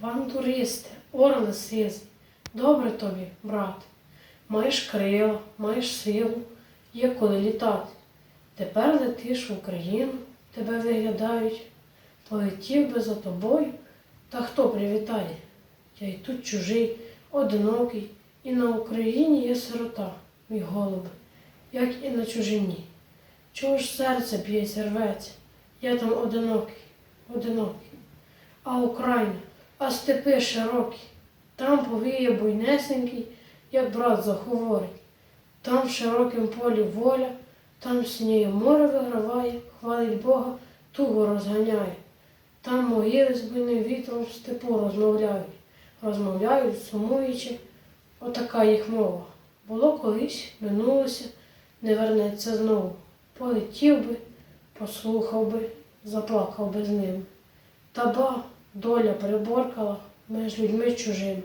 Бандуристи, орли сизі, добре тобі, брат. Маєш крила, маєш силу, є коли літати. Тепер летиш в Україну, тебе виглядають. Полетів би за тобою, та хто привітає? Я й тут чужий, одинокий, і на Україні є сирота, мій голубе, як і на чужині. Чого ж серце б'ється, рветься? Я там одинокий, одинокий. А Україна, а степи широкі, там повіє буйнесенький, як брат заговорить. Там в широкім полі воля, там сніє море виграває, хвалить Бога, туго розганяє. Там могили з буйним вітром в степу розмовляють, розмовляють, сумуючи, отака їх мова. Було колись, минулося, не вернеться знову. Полетів би, послухав би, заплакав би з ним. Та ба, доля приборкала між людьми чужими.